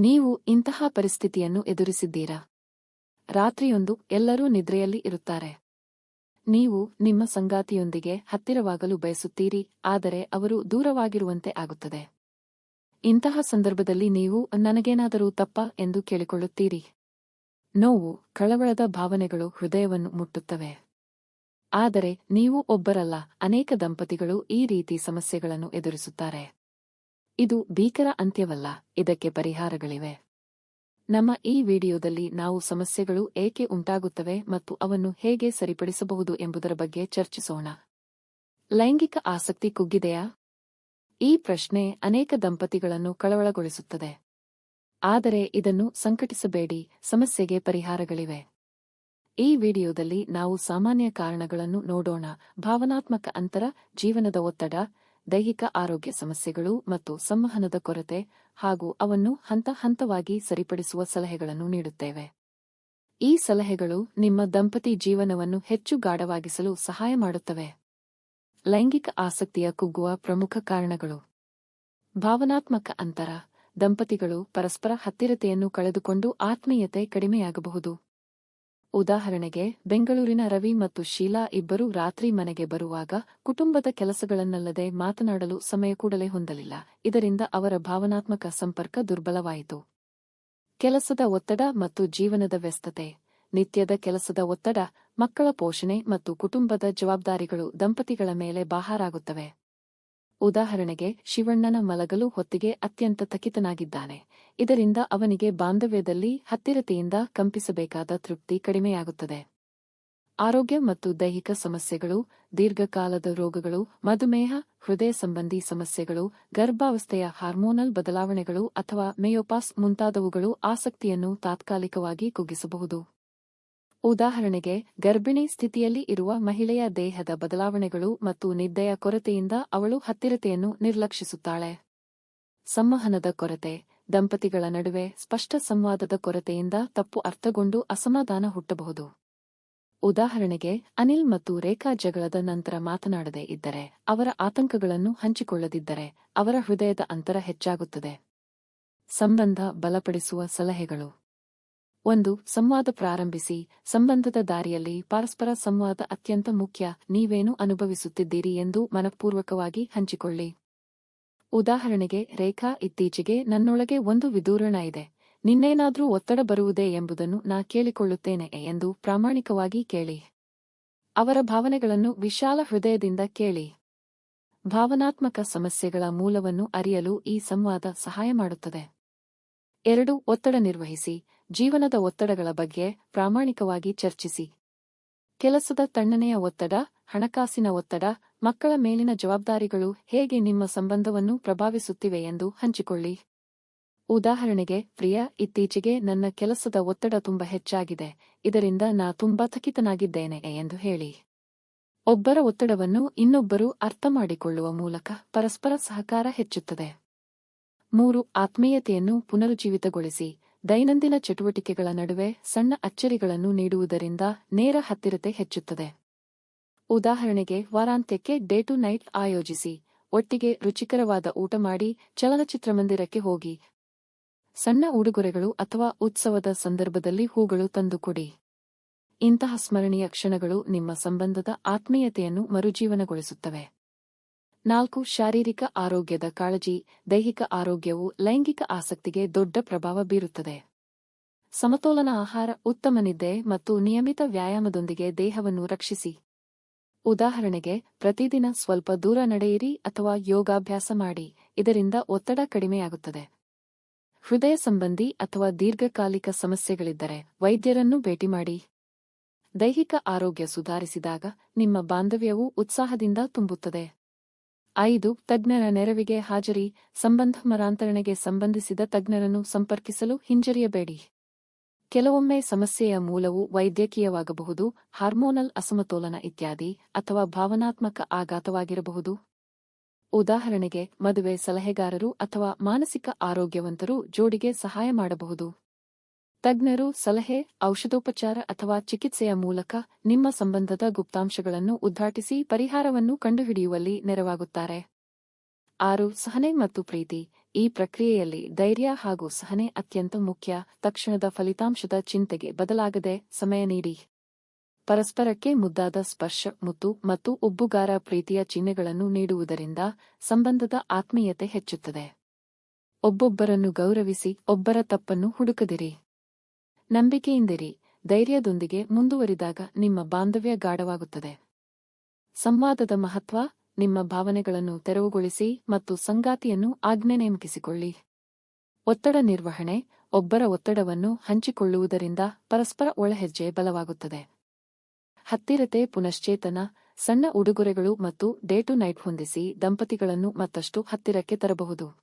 ನೀವು ಇಂತಹ ಪರಿಸ್ಥಿತಿಯನ್ನು ಎದುರಿಸಿದ್ದೀರಾ? ರಾತ್ರಿಯೊಂದು ಎಲ್ಲರೂ ನಿದ್ರೆಯಲ್ಲಿ ಇರುತ್ತಾರೆ. ನೀವು ನಿಮ್ಮ ಸಂಗಾತಿಯೊಂದಿಗೆ ಹತ್ತಿರವಾಗಲು ಬಯಸುತ್ತೀರಿ, ಆದರೆ ಅವರು ದೂರವಾಗಿರುವಂತೆ ಆಗುತ್ತದೆ. ಇಂತಹ ಸಂದರ್ಭದಲ್ಲಿ ನೀವು ನನಗೇನಾದರೂ ತಪ್ಪ ಎಂದು ಕೇಳಿಕೊಳ್ಳುತ್ತೀರಿ? ನೋವು, ಕಳವಳದ ಭಾವನೆಗಳು ಹೃದಯವನ್ನು ಮುಟ್ಟುತ್ತವೆ. ಆದರೆ ನೀವು ಒಬ್ಬರಲ್ಲ, ಅನೇಕ ದಂಪತಿಗಳು ಈ ರೀತಿ ಸಮಸ್ಯೆಗಳನ್ನು ಎದುರಿಸುತ್ತಾರೆ. ಇದು ಭೀಕರ ಅಂತ್ಯವಲ್ಲ, ಇದಕ್ಕೆ ಪರಿಹಾರಗಳಿವೆ. ನಮ್ಮ ಈ ವಿಡಿಯೋದಲ್ಲಿ ನಾವು ಸಮಸ್ಯೆಗಳು ಏಕೆ ಉಂಟಾಗುತ್ತವೆ ಮತ್ತು ಅವನ್ನು ಹೇಗೆ ಸರಿಪಡಿಸಬಹುದು ಎಂಬುದರ ಬಗ್ಗೆ ಚರ್ಚಿಸೋಣ. ಲೈಂಗಿಕ ಆಸಕ್ತಿ ಕುಗ್ಗಿದೆಯಾ? ಈ ಪ್ರಶ್ನೆ ಅನೇಕ ದಂಪತಿಗಳನ್ನು ಕಳವಳಗೊಳಿಸುತ್ತದೆ. ಆದರೆ ಇದನ್ನು ಸಂಕಟಿಸಬೇಡಿ, ಸಮಸ್ಯೆಗೆ ಪರಿಹಾರಗಳಿವೆ. ಈ ವಿಡಿಯೋದಲ್ಲಿ ನಾವು ಸಾಮಾನ್ಯ ಕಾರಣಗಳನ್ನು ನೋಡೋಣ, ಭಾವನಾತ್ಮಕ ಅಂತರ, ಜೀವನದ ಒತ್ತಡ ದೈಹಿಕ ಆರೋಗ್ಯ ಸಮಸ್ಯೆಗಳು ಮತ್ತು ಸಂವಹನದ ಕೊರತೆ ಹಾಗೂ ಅವನ್ನು ಹಂತ ಹಂತವಾಗಿ ಸರಿಪಡಿಸುವ ಸಲಹೆಗಳನ್ನು ನೀಡುತ್ತೇವೆ. ಈ ಸಲಹೆಗಳು ನಿಮ್ಮ ದಂಪತಿ ಜೀವನವನ್ನು ಹೆಚ್ಚು ಗಾಢವಾಗಿಸಲು ಸಹಾಯ ಮಾಡುತ್ತವೆ. ಲೈಂಗಿಕ ಆಸಕ್ತಿಯ ಕುಗ್ಗುವ ಪ್ರಮುಖ ಕಾರಣಗಳು. ಭಾವನಾತ್ಮಕ ಅಂತರ. ದಂಪತಿಗಳು ಪರಸ್ಪರ ಹತ್ತಿರತೆಯನ್ನು ಕಳೆದುಕೊಂಡು ಆತ್ಮೀಯತೆ ಕಡಿಮೆಯಾಗಬಹುದು. ಉದಾಹರಣೆಗೆ, ಬೆಂಗಳೂರಿನ ರವಿ ಮತ್ತು ಶೀಲಾ ಇಬ್ಬರೂ ರಾತ್ರಿ ಮನೆಗೆ ಬರುವಾಗ ಕುಟುಂಬದ ಕೆಲಸಗಳನ್ನಲ್ಲದೆ ಮಾತನಾಡಲು ಸಮಯ ಕೂಡಲೇ ಹೊಂದಲಿಲ್ಲ. ಇದರಿಂದ ಅವರ ಭಾವನಾತ್ಮಕ ಸಂಪರ್ಕ ದುರ್ಬಲವಾಯಿತು. ಕೆಲಸದ ಒತ್ತಡ ಮತ್ತು ಜೀವನದ ವ್ಯಸ್ತತೆ, ನಿತ್ಯದ ಕೆಲಸದ ಒತ್ತಡ, ಮಕ್ಕಳ ಪೋಷಣೆ ಮತ್ತು ಕುಟುಂಬದ ಜವಾಬ್ದಾರಿಗಳು ದಂಪತಿಗಳ ಮೇಲೆ ಬಾಹಾರಾಗುತ್ತವೆ ಉದಾಹರಣೆಗೆ, ಶಿವಣ್ಣನ ಮಲಗಲು ಹೊತ್ತಿಗೆ ಅತ್ಯಂತ ತಕಿತನಾಗಿದ್ದಾನೆ. ಇದರಿಂದ ಅವನಿಗೆ ಬಾಂಧವ್ಯದಲ್ಲಿ ಹತ್ತಿರತೆಯಿಂದ ಕಂಪಿಸಬೇಕಾದ ತೃಪ್ತಿ ಕಡಿಮೆಯಾಗುತ್ತದೆ. ಆರೋಗ್ಯ ಮತ್ತು ದೈಹಿಕ ಸಮಸ್ಯೆಗಳು, ದೀರ್ಘಕಾಲದ ರೋಗಗಳು, ಮಧುಮೇಹ, ಹೃದಯ ಸಂಬಂಧಿ ಸಮಸ್ಯೆಗಳು, ಗರ್ಭಾವಸ್ಥೆಯ ಹಾರ್ಮೋನಲ್ ಬದಲಾವಣೆಗಳು ಅಥವಾ ಮೇಯೋಪಾಸ್ ಮುಂತಾದವುಗಳು ಆಸಕ್ತಿಯನ್ನು ತಾತ್ಕಾಲಿಕವಾಗಿ ಕುಗ್ಗಿಸಬಹುದು. ಉದಾಹರಣೆಗೆ, ಗರ್ಭಿಣಿ ಸ್ಥಿತಿಯಲ್ಲಿ ಇರುವ ಮಹಿಳೆಯ ದೇಹದ ಬದಲಾವಣೆಗಳು ಮತ್ತು ನಿದ್ದೆಯ ಕೊರತೆಯಿಂದ ಅವಳು ಹತ್ತಿರತೆಯನ್ನು ನಿರ್ಲಕ್ಷಿಸುತ್ತಾಳೆ. ಸಂವಹನದ ಕೊರತೆ, ದಂಪತಿಗಳ ನಡುವೆ ಸ್ಪಷ್ಟ ಸಂವಾದದ ಕೊರತೆಯಿಂದ ತಪ್ಪು ಅರ್ಥಗೊಂಡು ಅಸಮಾಧಾನ ಹುಟ್ಟಬಹುದು. ಉದಾಹರಣೆಗೆ, ಅನಿಲ್ ಮತ್ತು ರೇಖಾ ಜಗಳದ ನಂತರ ಮಾತನಾಡದೇ ಇದ್ದರೆ, ಅವರ ಆತಂಕಗಳನ್ನು ಹಂಚಿಕೊಳ್ಳದಿದ್ದರೆ, ಅವರ ಹೃದಯದ ಅಂತರ ಹೆಚ್ಚಾಗುತ್ತದೆ. ಸಂಬಂಧ ಬಲಪಡಿಸುವ ಸಲಹೆಗಳು. ಒಂದು, ಸಂವಾದ ಪ್ರಾರಂಭಿಸಿ. ಸಂಬಂಧದ ದಾರಿಯಲ್ಲಿ ಪರಸ್ಪರ ಸಂವಾದ ಅತ್ಯಂತ ಮುಖ್ಯ. ನೀವೇನು ಅನುಭವಿಸುತ್ತಿದ್ದೀರಿ ಎಂದು ಮನಪೂರ್ವಕವಾಗಿ ಹಂಚಿಕೊಳ್ಳಿ. ಉದಾಹರಣೆಗೆ, ರೇಖಾ ಇತ್ತೀಚೆಗೆ ನನ್ನೊಳಗೆ ಒಂದು ವಿದೂರಣ ಇದೆ. ನಿನ್ನೇನಾದರೂ ಒತ್ತಡ ಬರುವುದೇ ಎಂಬುದನ್ನು ನಾ ಕೇಳಿಕೊಳ್ಳುತ್ತೇನೆ ಎಂದು ಪ್ರಾಮಾಣಿಕವಾಗಿ ಕೇಳಿ. ಅವರ ಭಾವನೆಗಳನ್ನು ವಿಶಾಲ ಹೃದಯದಿಂದ ಕೇಳಿ. ಭಾವನಾತ್ಮಕ ಸಮಸ್ಯೆಗಳ ಮೂಲವನ್ನು ಅರಿಯಲು ಈ ಸಂವಾದ ಸಹಾಯ ಮಾಡುತ್ತದೆ. ಎರಡು ಒತ್ತಡ ನಿರ್ವಹಿಸಿ, ಜೀವನದ ಒತ್ತಡಗಳ ಬಗ್ಗೆ ಪ್ರಾಮಾಣಿಕವಾಗಿ ಚರ್ಚಿಸಿ. ಕೆಲಸದ ತಣ್ಣನೆಯ ಒತ್ತಡ, ಹಣಕಾಸಿನ ಒತ್ತಡ, ಮಕ್ಕಳ ಮೇಲಿನ ಜವಾಬ್ದಾರಿಗಳು ಹೇಗೆ ನಿಮ್ಮ ಸಂಬಂಧವನ್ನು ಪ್ರಭಾವಿಸುತ್ತಿವೆ ಎಂದು ಹಂಚಿಕೊಳ್ಳಿ. ಉದಾಹರಣೆಗೆ, ಪ್ರಿಯ, ಇತ್ತೀಚೆಗೆ ನನ್ನ ಕೆಲಸದ ಒತ್ತಡ ತುಂಬಾ ಹೆಚ್ಚಾಗಿದೆ, ಇದರಿಂದ ನಾ ತುಂಬಾ ಥಕಿತನಾಗಿದ್ದೇನೆ ಎಂದು ಹೇಳಿ. ಒಬ್ಬರ ಒತ್ತಡವನ್ನು ಇನ್ನೊಬ್ಬರು ಅರ್ಥ ಮಾಡಿಕೊಳ್ಳುವ ಮೂಲಕ ಪರಸ್ಪರ ಸಹಕಾರ ಹೆಚ್ಚುತ್ತದೆ. ಮೂರು, ಆತ್ಮೀಯತೆಯನ್ನು ಪುನರುಜ್ಜೀವಿತಗೊಳಿಸಿ. ದೈನಂದಿನ ಚಟುವಟಿಕೆಗಳ ನಡುವೆ ಸಣ್ಣ ಅಚ್ಚರಿಗಳನ್ನು ನೀಡುವುದರಿಂದ ನೇರ ಹತ್ತಿರತೆ ಹೆಚ್ಚುತ್ತದೆ. ಉದಾಹರಣೆಗೆ, ವಾರಾಂತ್ಯಕ್ಕೆ ಡೇ ಟು ನೈಟ್ ಆಯೋಜಿಸಿ. ಒಟ್ಟಿಗೆ ರುಚಿಕರವಾದ ಊಟ ಮಾಡಿ ಚಲನಚಿತ್ರಮಂದಿರಕ್ಕೆ ಹೋಗಿ. ಸಣ್ಣ ಉಡುಗೊರೆಗಳು ಅಥವಾ ಉತ್ಸವದ ಸಂದರ್ಭದಲ್ಲಿ ಹೂಗಳು ತಂದುಕೊಡಿ ಇಂತಹ ಸ್ಮರಣೀಯ ಕ್ಷಣಗಳು ನಿಮ್ಮ ಸಂಬಂಧದ ಆತ್ಮೀಯತೆಯನ್ನು ಮರುಜೀವನಗೊಳಿಸುತ್ತವೆ. ನಾಲ್ಕು, ಶಾರೀರಿಕ ಆರೋಗ್ಯದ ಕಾಳಜಿ, ದೈಹಿಕ ಆರೋಗ್ಯವು ಲೈಂಗಿಕ ಆಸಕ್ತಿಗೆ ದೊಡ್ಡ ಪ್ರಭಾವ ಬೀರುತ್ತದೆ. ಸಮತೋಲನ ಆಹಾರ, ಉತ್ತಮ ನಿದ್ದೆ ಮತ್ತು ನಿಯಮಿತ ವ್ಯಾಯಾಮದೊಂದಿಗೆ ದೇಹವನ್ನು ರಕ್ಷಿಸಿ. ಉದಾಹರಣೆಗೆ, ಪ್ರತಿದಿನ ಸ್ವಲ್ಪ ದೂರ ನಡೆಯಿರಿ ಅಥವಾ ಯೋಗಾಭ್ಯಾಸ ಮಾಡಿ, ಇದರಿಂದ ಒತ್ತಡ ಕಡಿಮೆಯಾಗುತ್ತದೆ. ಹೃದಯ ಸಂಬಂಧಿ ಅಥವಾ ದೀರ್ಘಕಾಲಿಕ ಸಮಸ್ಯೆಗಳಿದ್ದರೆ ವೈದ್ಯರನ್ನು ಭೇಟಿ ಮಾಡಿ. ದೈಹಿಕ ಆರೋಗ್ಯ ಸುಧಾರಿಸಿದಾಗ ನಿಮ್ಮ ಬಾಂಧವ್ಯವು ಉತ್ಸಾಹದಿಂದ ತುಂಬುತ್ತದೆ. ಐದು, ತಜ್ಞರ ನೆರವಿಗೆ ಹಾಜರಿ, ಸಂಬಂಧ ಮರಾಂತರಣೆಗೆ ಸಂಬಂಧಿಸಿದ ತಜ್ಞರನ್ನು ಸಂಪರ್ಕಿಸಲು ಹಿಂಜರಿಯಬೇಡಿ. ಕೆಲವೊಮ್ಮೆ ಸಮಸ್ಯೆಯ ಮೂಲವು ವೈದ್ಯಕೀಯವಾಗಬಹುದು, ಹಾರ್ಮೋನಲ್ ಅಸಮತೋಲನ ಇತ್ಯಾದಿ, ಅಥವಾ ಭಾವನಾತ್ಮಕ ಆಘಾತವಾಗಿರಬಹುದು. ಉದಾಹರಣೆಗೆ, ಮದುವೆ ಸಲಹೆಗಾರರು ಅಥವಾ ಮಾನಸಿಕ ಆರೋಗ್ಯವಂತರು ಜೋಡಿಗೆ ಸಹಾಯ ಮಾಡಬಹುದು. ತಜ್ಞರು ಸಲಹೆ, ಔಷಧೋಪಚಾರ ಅಥವಾ ಚಿಕಿತ್ಸೆಯ ಮೂಲಕ ನಿಮ್ಮ ಸಂಬಂಧದ ಗುಪ್ತಾಂಶಗಳನ್ನು ಉದ್ಘಾಟಿಸಿ ಪರಿಹಾರವನ್ನು ಕಂಡುಹಿಡಿಯುವಲ್ಲಿ ನೆರವಾಗುತ್ತಾರೆ. ಆರು, ಸಹನೆ ಮತ್ತು ಪ್ರೀತಿ. ಈ ಪ್ರಕ್ರಿಯೆಯಲ್ಲಿ ಧೈರ್ಯ ಹಾಗೂ ಸಹನೆ ಅತ್ಯಂತ ಮುಖ್ಯ. ತಕ್ಷಣದ ಫಲಿತಾಂಶದ ಚಿಂತೆಗೆ ಬದಲಾಗದೆ ಸಮಯ ನೀಡಿ. ಪರಸ್ಪರಕ್ಕೆ ಮುದ್ದಾದ ಸ್ಪರ್ಶ ಮುತ್ತು ಮತ್ತು ಉಬ್ಬುಗಾರ ಪ್ರೀತಿಯ ಚಿಹ್ನೆಗಳನ್ನು ನೀಡುವುದರಿಂದ ಸಂಬಂಧದ ಆತ್ಮೀಯತೆ ಹೆಚ್ಚುತ್ತದೆ. ಒಬ್ಬೊಬ್ಬರನ್ನು ಗೌರವಿಸಿ, ಒಬ್ಬರ ತಪ್ಪನ್ನು ಹುಡುಕದಿರಿ. ನಂಬಿಕೆಯಿಂದಿರಿ, ಧೈರ್ಯದೊಂದಿಗೆ ಮುಂದುವರಿದಾಗ ನಿಮ್ಮ ಬಾಂಧವ್ಯ ಗಾಢವಾಗುತ್ತದೆ. ಸಂವಾದದ ಮಹತ್ವ, ನಿಮ್ಮ ಭಾವನೆಗಳನ್ನು ತೆರವುಗೊಳಿಸಿ ಮತ್ತು ಸಂಗಾತಿಯನ್ನು ಆಜ್ಞೆ ನೇಮಕಿಸಿಕೊಳ್ಳಿ ಒತ್ತಡ ನಿರ್ವಹಣೆ, ಒಬ್ಬರ ಒತ್ತಡವನ್ನು ಹಂಚಿಕೊಳ್ಳುವುದರಿಂದ ಪರಸ್ಪರ ಒಳಹೆಜ್ಜೆ ಬಲವಾಗುತ್ತದೆ. ಹತ್ತಿರತೆ, ಪುನಶ್ಚೇತನ, ಸಣ್ಣ ಉಡುಗೊರೆಗಳು ಮತ್ತು ಡೇ ಟು ನೈಟ್ ಹೊಂದಿಸಿ ದಂಪತಿಗಳನ್ನು ಮತ್ತಷ್ಟು ಹತ್ತಿರಕ್ಕೆ ತರಬಹುದು.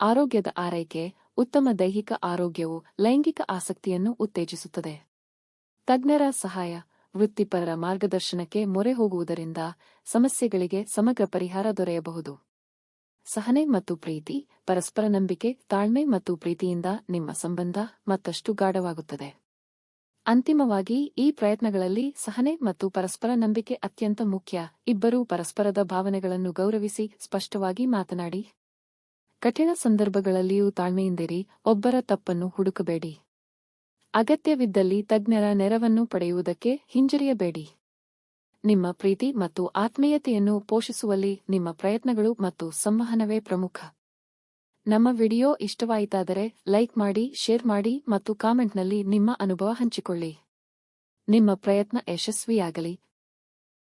ಆರೋಗ್ಯದ ಆರೈಕೆ ಉತ್ತಮ ದೈಹಿಕ ಆರೋಗ್ಯವು ಲೈಂಗಿಕ ಆಸಕ್ತಿಯನ್ನು ಉತ್ತೇಜಿಸುತ್ತದೆ. ತಜ್ಞರ ಸಹಾಯ, ವೃತ್ತಿಪರರ ಮಾರ್ಗದರ್ಶನಕ್ಕೆ ಮೊರೆ ಹೋಗುವುದರಿಂದ ಸಮಸ್ಯೆಗಳಿಗೆ ಸಮಗ್ರ ಪರಿಹಾರ ದೊರೆಯಬಹುದು. ಸಹನೆ ಮತ್ತು ಪ್ರೀತಿ, ಪರಸ್ಪರ ನಂಬಿಕೆ, ತಾಳ್ಮೆ ಮತ್ತು ಪ್ರೀತಿಯಿಂದ ನಿಮ್ಮ ಸಂಬಂಧ ಮತ್ತಷ್ಟು ಗಾಢವಾಗುತ್ತದೆ. ಅಂತಿಮವಾಗಿ, ಈ ಪ್ರಯತ್ನಗಳಲ್ಲಿ ಸಹನೆ ಮತ್ತು ಪರಸ್ಪರ ನಂಬಿಕೆ ಅತ್ಯಂತ ಮುಖ್ಯ. ಇಬ್ಬರೂ ಪರಸ್ಪರದ ಭಾವನೆಗಳನ್ನು ಗೌರವಿಸಿ ಸ್ಪಷ್ಟವಾಗಿ ಮಾತನಾಡಿ. ಕಠಿಣ ಸಂದರ್ಭಗಳಲ್ಲಿಯೂ ತಾಳ್ಮೆಯಿಂದಿರಿ, ಒಬ್ಬರ ತಪ್ಪನ್ನು ಹುಡುಕಬೇಡಿ. ಅಗತ್ಯವಿದ್ದಲ್ಲಿ ತಜ್ಞರ ನೆರವನ್ನು ಪಡೆಯುವುದಕ್ಕೆ ಹಿಂಜರಿಯಬೇಡಿ. ನಿಮ್ಮ ಪ್ರೀತಿ ಮತ್ತು ಆತ್ಮೀಯತೆಯನ್ನು ಪೋಷಿಸುವಲ್ಲಿ ನಿಮ್ಮ ಪ್ರಯತ್ನಗಳು ಮತ್ತು ಸಂವಹನವೇ ಪ್ರಮುಖ. ನಮ್ಮ ವಿಡಿಯೋ ಇಷ್ಟವಾಯಿತಾದರೆ ಲೈಕ್ ಮಾಡಿ, ಶೇರ್ ಮಾಡಿ ಮತ್ತು ಕಾಮೆಂಟ್ನಲ್ಲಿ ನಿಮ್ಮ ಅನುಭವ ಹಂಚಿಕೊಳ್ಳಿ. ನಿಮ್ಮ ಪ್ರಯತ್ನ ಯಶಸ್ವಿಯಾಗಲಿ.